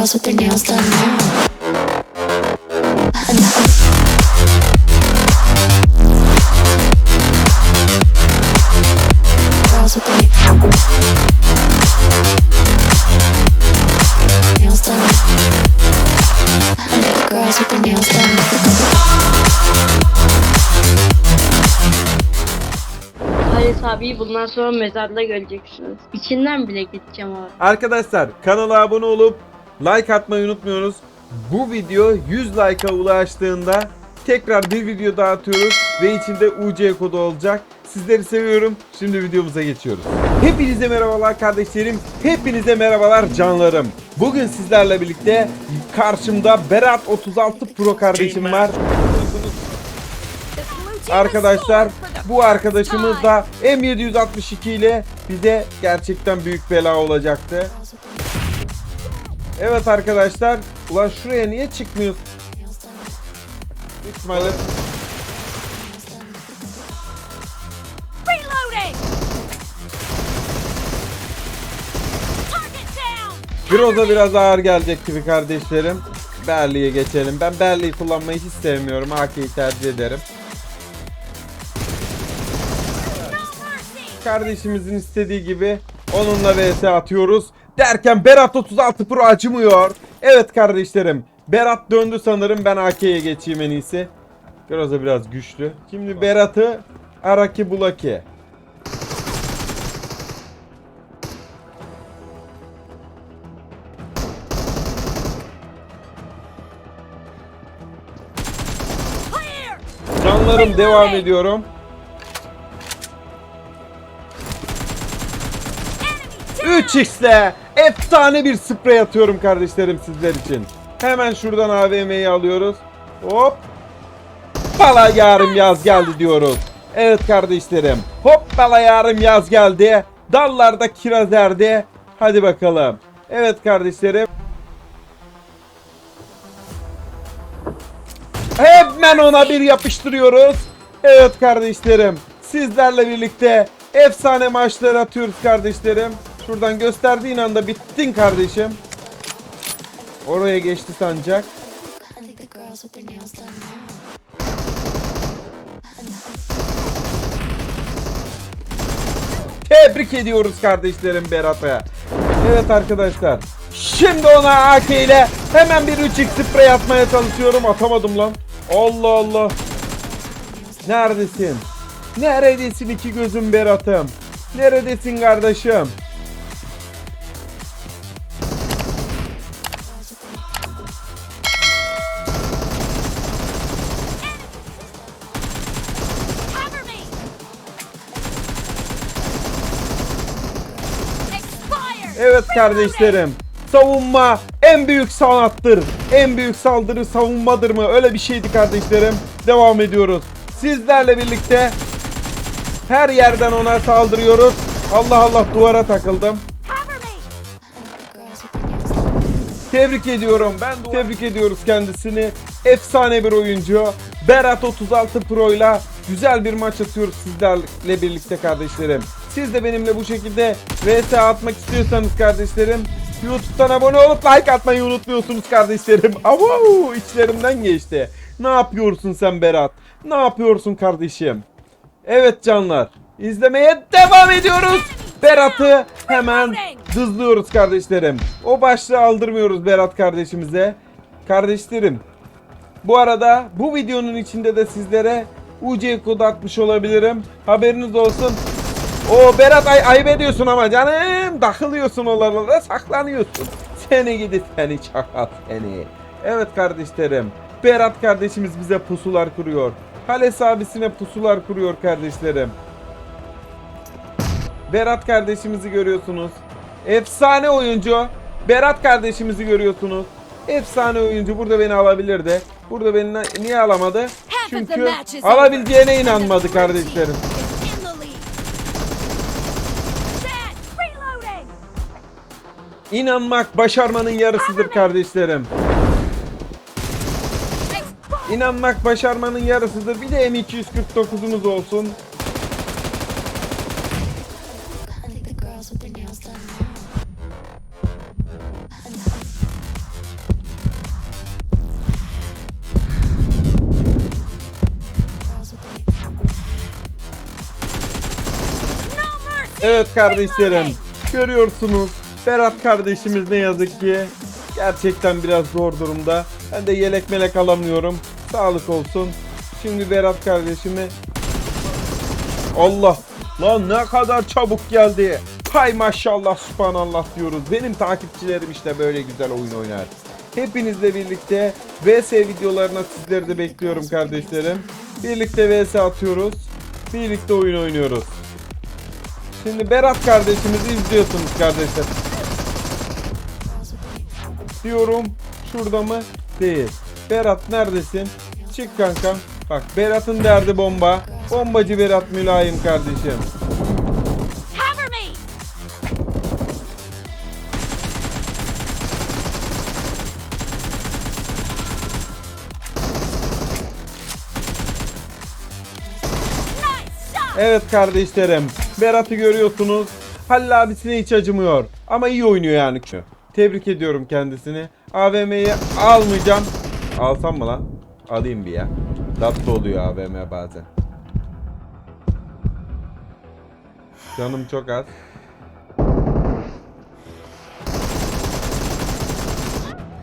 girls with their nails done now. Girls with their nails done. Girls with their nails done. Halis abiyi bundan sonra mezarda göreceksiniz. İçinden bile gideceğim abi. Arkadaşlar kanala abone olup like atmayı unutmuyoruz. Bu video 100 like'a ulaştığında tekrar bir video daha atıyoruz ve içinde UC kodu olacak. Sizleri seviyorum. Şimdi videomuza geçiyoruz. Hepinize merhabalar kardeşlerim. Hepinize merhabalar canlarım. Bugün sizlerle birlikte karşımda Berat 36 Pro kardeşim var. Arkadaşlar bu arkadaşımız da M762 ile bize gerçekten büyük bela olacaktı. Evet arkadaşlar. Ulan şuraya niye! Target down! Groza biraz ağır gelecek gibi kardeşlerim. Berli'ye geçelim. Ben Berli'yi kullanmayı hiç sevmiyorum. AK'yi tercih ederim. Kardeşimizin istediği gibi onunla vs atıyoruz. Derken Berat 36 Pro acımıyor. Evet kardeşlerim. Berat döndü sanırım. Ben AK'ye geçeyim en iyisi. Groza biraz güçlü. Şimdi Berat'ı Araki Bulaki. Canlarım devam ediyorum. Enemy 3x'le efsane bir sprey atıyorum kardeşlerim sizler için. Hemen şuradan AVM'yi alıyoruz. Hop. Bala yarım yaz geldi diyoruz. Evet kardeşlerim. Hop bala yarım yaz geldi. Dallarda kiraz erdi. Hadi bakalım. Evet kardeşlerim. Hemen ona bir yapıştırıyoruz. Evet kardeşlerim. Sizlerle birlikte efsane maçlar atıyoruz kardeşlerim. Şuradan gösterdiğin anda bittin kardeşim. Oraya geçti sancak. Tebrik ediyoruz kardeşlerim Berat'a. Evet arkadaşlar. Şimdi ona AK ile hemen bir 3x sprey atmaya çalışıyorum. Atamadım lan. Allah Allah. Neredesin? Neredesin iki gözüm Berat'ım? Neredesin kardeşim? Evet kardeşlerim. Savunma en büyük sanattır. En büyük saldırı savunmadır mı? Öyle bir şeydi kardeşlerim. Devam ediyoruz. Sizlerle birlikte her yerden ona saldırıyoruz. Allah Allah duvara takıldım. Tebrik ediyorum. Ben tebrik ediyoruz kendisini. Efsane bir oyuncu. Berat 36 Pro ile güzel bir maç atıyoruz sizlerle birlikte kardeşlerim. Siz de benimle bu şekilde VS atmak istiyorsanız kardeşlerim YouTube'dan abone olup like atmayı unutmuyorsunuz kardeşlerim. Avo içlerimden geçti. Ne yapıyorsun sen Berat? Ne yapıyorsun kardeşim? Evet canlar. izlemeye devam ediyoruz. Berat'ı hemen hızlıyoruz kardeşlerim. O başlığı aldırmıyoruz Berat kardeşimize. Kardeşlerim bu arada bu videonun içinde de sizlere UC kodu atmış olabilirim. Haberiniz olsun. O Berat ay ayıp ediyorsun ama canım. Takılıyorsun oralara saklanıyorsun. Seni gidi seni çakal seni. Evet kardeşlerim. Berat kardeşimiz bize pusular kuruyor. Hales abisine pusular kuruyor kardeşlerim. Berat kardeşimizi görüyorsunuz. Efsane oyuncu. Berat kardeşimizi görüyorsunuz. Efsane oyuncu burada beni alabilirdi. Burada beni niye alamadı? Çünkü alabileceğine inanmadı kardeşlerim. İnanmak başarmanın yarısıdır kardeşlerim. İnanmak başarmanın yarısıdır. Bir de M249'umuz olsun. Evet kardeşlerim. Görüyorsunuz Berat kardeşimiz ne yazık ki gerçekten biraz zor durumda. Ben de yelek melek alamıyorum. Sağlık olsun. Şimdi Berat kardeşimi Allah lan ne kadar çabuk geldi. Hay maşallah subhanallah diyoruz. Benim takipçilerim işte böyle güzel oyun oynar. Hepinizle birlikte VS videolarına sizleri de bekliyorum kardeşlerim. Birlikte VS atıyoruz. Birlikte oyun oynuyoruz. Şimdi Berat kardeşimizi izliyorsunuz kardeşler. Diyorum şurada mı? Değil. Berat neredesin? Çık kankam. Bak Berat'ın derdi bomba. Bombacı Berat mülayim kardeşim. Evet kardeşlerim. Berat'ı görüyorsunuz. Halil abisine hiç acımıyor. Ama iyi oynuyor yani. Tebrik ediyorum kendisini. AVM'yi almayacağım. Alsam mı lan? Alayım bir ya. Tatlı oluyor AVM bazen. Canım çok az.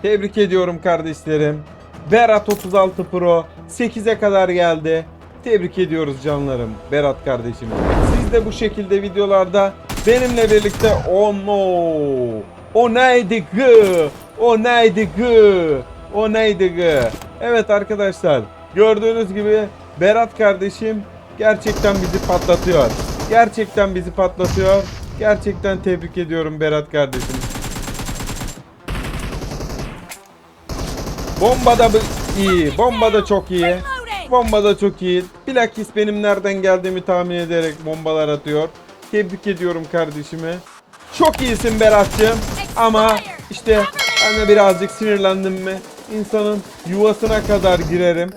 Tebrik ediyorum kardeşlerim. Berat 36 Pro 8'e kadar geldi. Tebrik ediyoruz canlarım Berat kardeşim. Siz de bu şekilde videolarda benimle birlikte oh no. O neydi gı? O neydi gı? O neydi gı? Evet arkadaşlar gördüğünüz gibi Berat kardeşim gerçekten bizi patlatıyor. Gerçekten bizi patlatıyor. Gerçekten tebrik ediyorum Berat kardeşim. Bomba da iyi. Bomba da çok iyi. Bomba da çok iyi. Bilakis benim nereden geldiğimi tahmin ederek bombalar atıyor. Tebrik ediyorum kardeşimi. Çok iyisin Berat'cığım. Ama işte ben de birazcık sinirlendim mi? İnsanın yuvasına kadar girerim.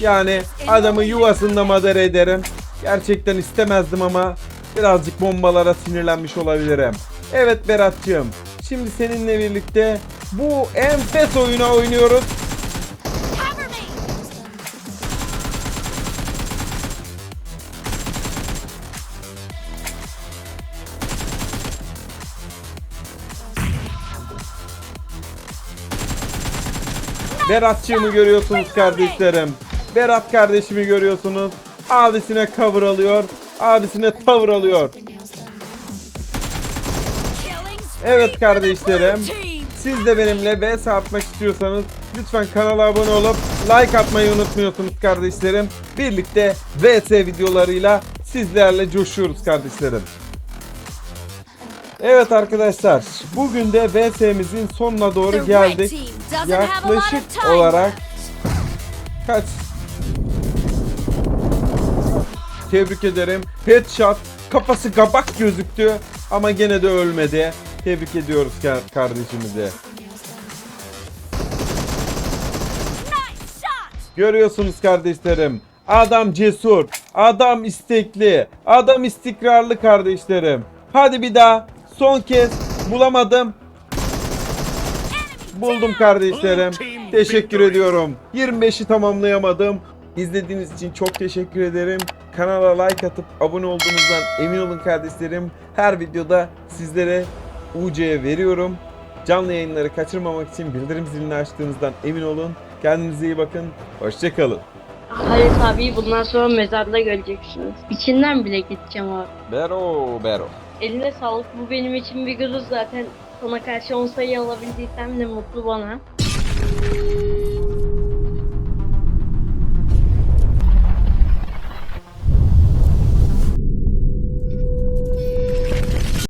Yani adamı yuvasında madara ederim. Gerçekten istemezdim ama birazcık bombalara sinirlenmiş olabilirim. Evet Berat'cığım. Şimdi seninle birlikte bu enfes oyunu oynuyoruz. Berat'cığımı görüyorsunuz kardeşlerim. Berat kardeşimi görüyorsunuz. Abisine cover alıyor. Abisine tavır alıyor. Evet kardeşlerim. Siz de benimle vs atmak istiyorsanız lütfen kanala abone olup like atmayı unutmuyorsunuz kardeşlerim. Birlikte vs videolarıyla sizlerle coşuyoruz kardeşlerim. Evet arkadaşlar bugün de vs'mizin sonuna doğru geldik. Yaklaşık olarak kaç? Tebrik ederim. Headshot kafası kabak gözüktü ama gene de ölmedi. Tebrik ediyoruz ka- kardeşimizi. Görüyorsunuz kardeşlerim. Adam cesur, adam istekli, adam istikrarlı kardeşlerim. Hadi bir daha. Son kez bulamadım. Buldum kardeşlerim. Teşekkür ediyorum. 25'i tamamlayamadım. İzlediğiniz için çok teşekkür ederim. Kanala like atıp abone olduğunuzdan emin olun kardeşlerim. Her videoda sizlere UC'ye veriyorum. Canlı yayınları kaçırmamak için bildirim zilini açtığınızdan emin olun. Kendinize iyi bakın. Hoşçakalın. Halit abi bundan sonra mezarda göreceksiniz. İçinden bile gideceğim abi. Bero bero. Eline sağlık. Bu benim için bir gurur zaten. Sana karşı 10 sayı alabildiysem ne mutlu bana.